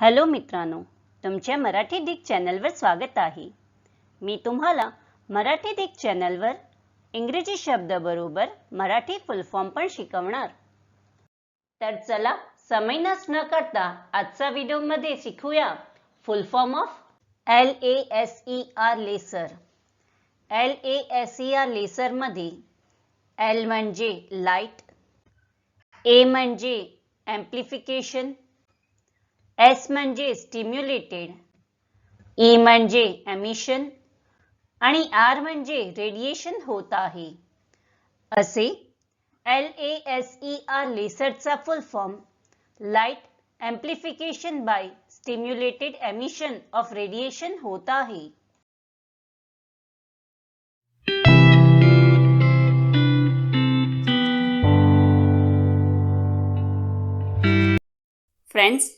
Hello मित्रांनो तुमच्या Marathi Dick चॅनलवर स्वागत आहे. मी तुम्हाला मराठी डिक चॅनलवर इंग्रजी शब्दाबरोबर मराठी फुल फॉर्म पण शिकवणार. तर चला समय नस न करता आजचा व्हिडिओमध्ये शिकूया. Full form of L A S E R laser L A S E R लेसरमध्ये L म्हणजे लाइट ए म्हणजे ॲम्प्लिफिकेशन एस म्हणजे स्टिम्युलेटेड ई म्हणजे एमिशन आर म्हणजे रेडिएशन होत आहे. असे L A S E R लेसरचा full form light amplification by stimulated emission of radiation होत आहे. फ्रेंड्स